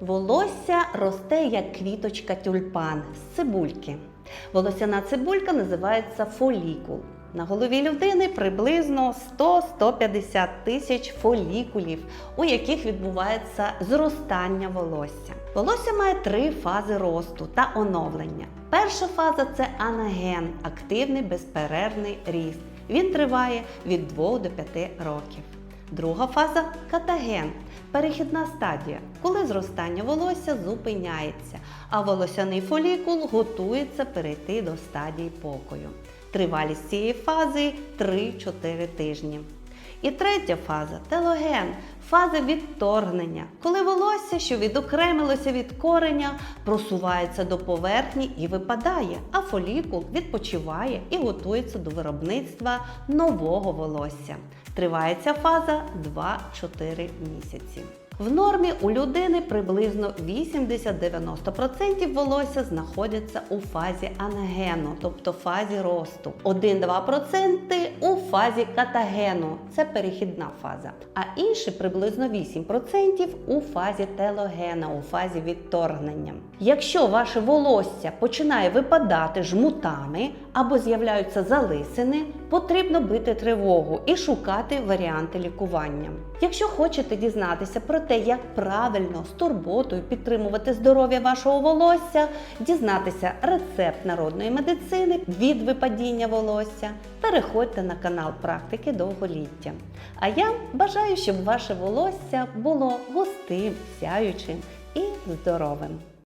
Волосся росте як квіточка тюльпан з цибульки. Волосяна цибулька називається фолікул. На голові людини приблизно 100-150 тисяч фолікулів, у яких відбувається зростання волосся. Волосся має три фази росту та оновлення. Перша фаза це анаген, активний безперервний ріст. Він триває від 2 до 5 років. Друга фаза катаген перехідна стадія, коли зростання волосся зупиняється, а волосяний фолікул готується перейти до стадії покою. Тривалість цієї фази 3-4 тижні. І третя фаза телоген, фаза відторгнення, коли волосся, що відокремилося від кореня, просувається до поверхні і випадає, а фолікул відпочиває і готується до виробництва нового волосся. Триває ця фаза 2-4 місяці. В нормі у людини приблизно 80-90% волосся знаходяться у фазі анагену, тобто фазі росту. 1-2% у фазі катагену, це перехідна фаза. А інші приблизно 8% у фазі телогена, у фазі відторгнення. Якщо ваше волосся починає випадати жмутами або з'являються залисини, потрібно бити тривогу і шукати варіанти лікування. Якщо хочете дізнатися про те, як правильно з турботою підтримувати здоров'я вашого волосся, дізнатися рецепт народної медицини від випадіння волосся, переходьте на канал практики довголіття. А я бажаю, щоб ваше волосся було густим, сяючим і здоровим.